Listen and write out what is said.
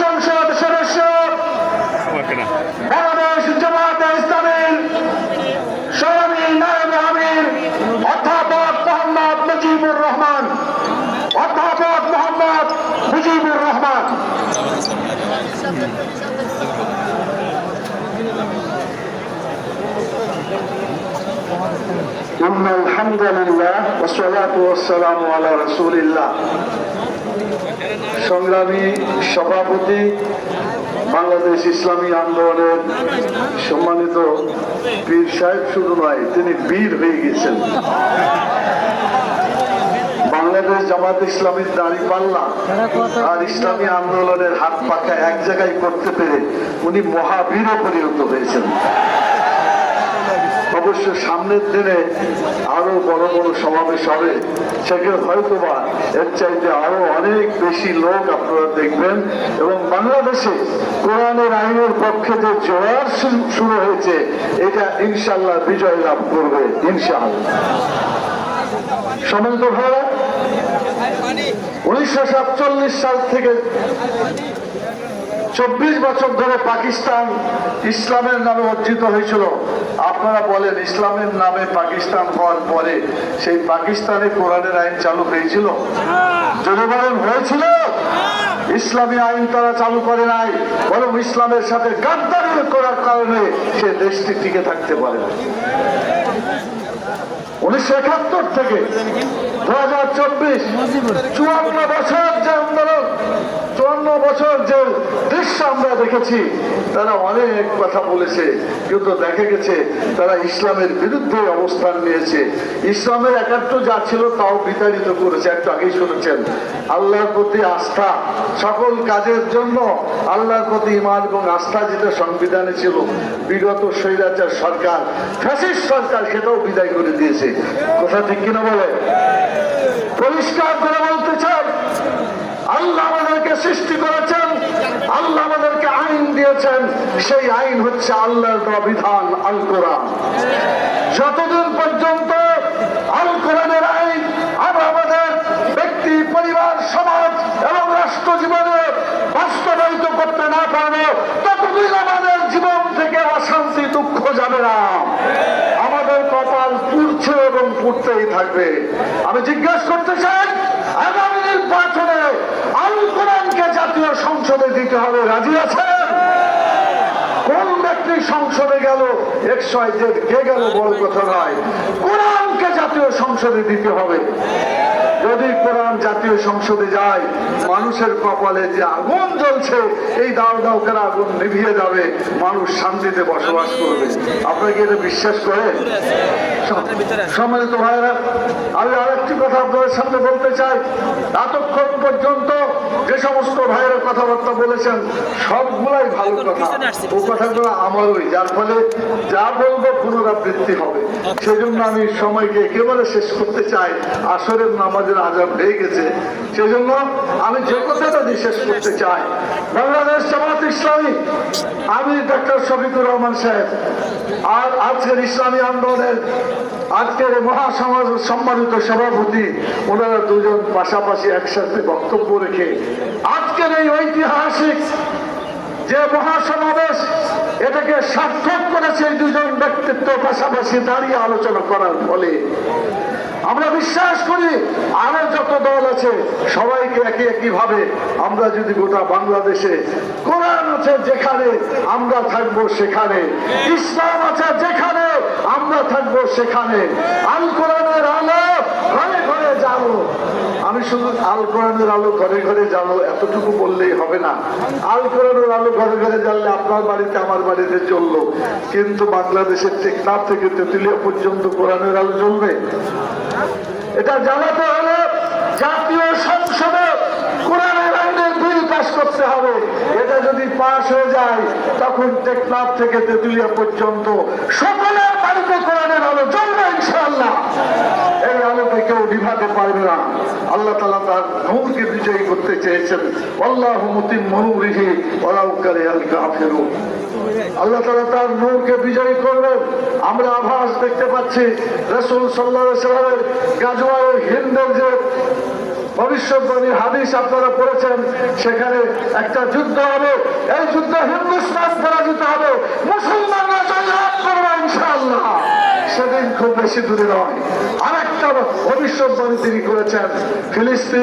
সংসদ সদস্য বাংলাদেশ জামাতে ইসলামের সরণী নায়ব আমির অধ্যাপক মোহাম্মদ মুজিবুর রহমান অধ্যাপক মোহাম্মদ মুজিবুর রহমান إن الحمد لله والصلاة والسلام على رسول الله সংগ্রামী সভাপতি বাংলাদেশ ইসলামী আন্দোলনের সম্মানিত বীর সাহেব শুধু নয় তিনি বীর হয়ে গেছেন বাংলাদেশ জামাত ইসলামীর দাড়ি পাল্লা আর ইসলামী আন্দোলনের হাত পাখা এক জায়গায় করতে পেরে উনি মহাবীরে পরিণত হয়েছেন অবশ্য সামনের দিনে আরও বড় বড় সমাবেশ হবে। সেখানে হয়তোবা এর চাইতে আরও অনেক বেশি লোক আপনারা দেখবেন। এবং বাংলাদেশে কোরআনের আইনের পক্ষে যে জোয়ার শুরু- হয়েছে, এটা ইনশাল্লাহ বিজয় লাভ করবে, ইনশাআল্লাহ। সম্মানিত ভাইরা উনিশশো সাল থেকে চব্বিশ বছর ধরে পাকিস্তান ইসলামের নামে অর্জিত হয়েছিল। আপনারা বলেন, ইসলামের নামে পাকিস্তান হওয়ার পরে সেই পাকিস্তানে কোরআনের আইন চালু হয়েছিল? যদি বলেন, হয়েছিল। ইসলামী আইন তারা চালু করে নাই, বরং ইসলামের সাথে গাদ্দারি করার কারণে সে দেশটি টিকে থাকতে পারে। উনিশশো একাত্তর থেকে দু হাজার চব্বিশ, চুয়ান্ন বছর যে আন্দোলন বছর যে দৃশ্য আমরা দেখেছি, তারা অনেক কথা বলেছে, কিন্তু দেখা গেছে তারা ইসলামের বিরুদ্ধে অবস্থান নিয়েছে। ইসলামের একাত্ম যা ছিল, তাও বিতাড়িত করেছে। একটু আগেই শুনেছেন, আল্লাহর প্রতি আস্থা। সকল কাজের জন্য আল্লাহর প্রতি ইমান এবং আস্থা যেটা সংবিধানে ছিল, বিগত স্বৈরাচার সরকার, ফ্যাসিস্ট সরকার, সেটাও বিদায় করে দিয়েছে। কথা ঠিক কিনা বলে? পরিষ্কার করে বলতে চাই আল্লাহ আমাদেরকে সৃষ্টি করেছেন, আল্লাহ আমাদেরকে আইন দিয়েছেন, সেই আইন হচ্ছে আল্লাহর দেওয়া বিধান আল কোরআন যতদিন পর্যন্ত আল কোরআনের আইন আমরা আমাদের ব্যক্তি, পরিবার, সমাজ এবং রাষ্ট্র জীবনে বাস্তবায়িত করতে না পারব, ততদিন আমাদের জীবন থেকে অশান্তি, দুঃখ যাবে না। আমাদের কপাল পুড়ছে এবং পুড়তেই থাকবে। আমি জিজ্ঞাসা করতে চাই আগামী নির্বাচনে আল কোরআনকে জাতীয় সংসদে দিতে হবে। রাজি আছেন? কোন ব্যক্তি সংসদে গেল? কে গেল বড় কথা নয়। কোরআনকে জাতীয় সংসদে দিতে হবে। যদি কোরআন জাতীয় সংসদে যায়, মানুষের কপালে যে আগুন জ্বলছে, এই দাও দাও করে আগুন নিভিয়ে যাবে। মানুষ শান্তিতে বসবাস করবে। আপনাকে এটা বিশ্বাস করেন? সম্মানিত ভাইরা আমি আরেকটি কথা আপনাদের সামনে বলতে চাই। এতক্ষণ পর্যন্ত যে সমস্ত ভাইয়েরা কথাবার্তা বলেছেন সবগুলাই ভালো কথা। ও কথাগুলো আমারই যার ফলে যা বলব পুনরাবৃত্তি হবে। সেজন্য আমি সময়কে একেবারে শেষ করতে চাই। আসরের নামাজের আজাব হয়ে গেছে। সেজন্য আমি যে কথাটা দিয়ে শেষ করতে চাই বাংলাদেশ জামাত ইসলামী আমি ডক্টর শফিকুর রহমান সাহেব আর আজকের ইসলামী আন্দোলনের আজকের মহাসমাজ সম্মানিত সভাপতি, ওনারা দুজন পাশাপাশি একসাথে বক্তব্য রেখে আজকের এই ঐতিহাসিক যে মহাসমাবেশ, এটাকে সার্থক করেছে দুজন ব্যক্তিত্ব পাশাপাশি দাঁড়িয়ে আলোচনা করার ফলে। আমরা বিশ্বাস করি আরও যত দল আছে, সবাইকে একই একই ভাবে আমরা যদি গোটা বাংলাদেশে কোরআন আছে যেখানে আমরা থাকব সেখানে, ইসলাম আছে যেখানে আমরা থাকব সেখানে আল কোরআনের আলো ঘরে ঘরে যাব আমি শুধু আল কোরআনের আলো ঘরে ঘরে যাব এতটুকু বললেই হবে না। আল কোরআনের আলো ঘরে ঘরে জানলে আপনার বাড়িতে আমার বাড়িতে চলল। কিন্তু বাংলাদেশের টেকনাফ থেকে তেতুলিয়া পর্যন্ত কোরআনের আলো জ্বলবে? এটা জানাতে হলে জাতীয় সংসদে কোরআন আইনের বিল পাস করতে হবে। এটা যদি পাস হয়ে যায়, তখন টেকনাফ থেকে তেতুলিয়া পর্যন্ত সকলের বাড়িতে কোরআনের আলো জন্ম ইনশাআল্লাহ। কেউ নিভাতে পারবে না আল্লাহ তালা তার নূরকে বিজয়ী করতে চেয়েছেন। আল্লাহ মুতিম মনুরিহি ওরাউকারে আল কাফেরুন আল্লাহ তালা তার নূরকে বিজয়ী করবেন। আমরা আভাস দেখতে পাচ্ছি রসুল সাল্লাহ সাল্লামের গাজওয়ার হিন্দের যে ভবিষ্যৎবাণী হাদিস আপনারা পড়েছেন, সেখানে একটা যুদ্ধ হবে। এই যুদ্ধে হিন্দুস্তান পরাজিত হবে। মুসলমানরা জয়লাভ করবে ইনশাআল্লাহ। সেদিন খুব বেশি দূরে নয়। ভবিষ্যৎবাণী তিনি করেছেন। ফিলিস্তিন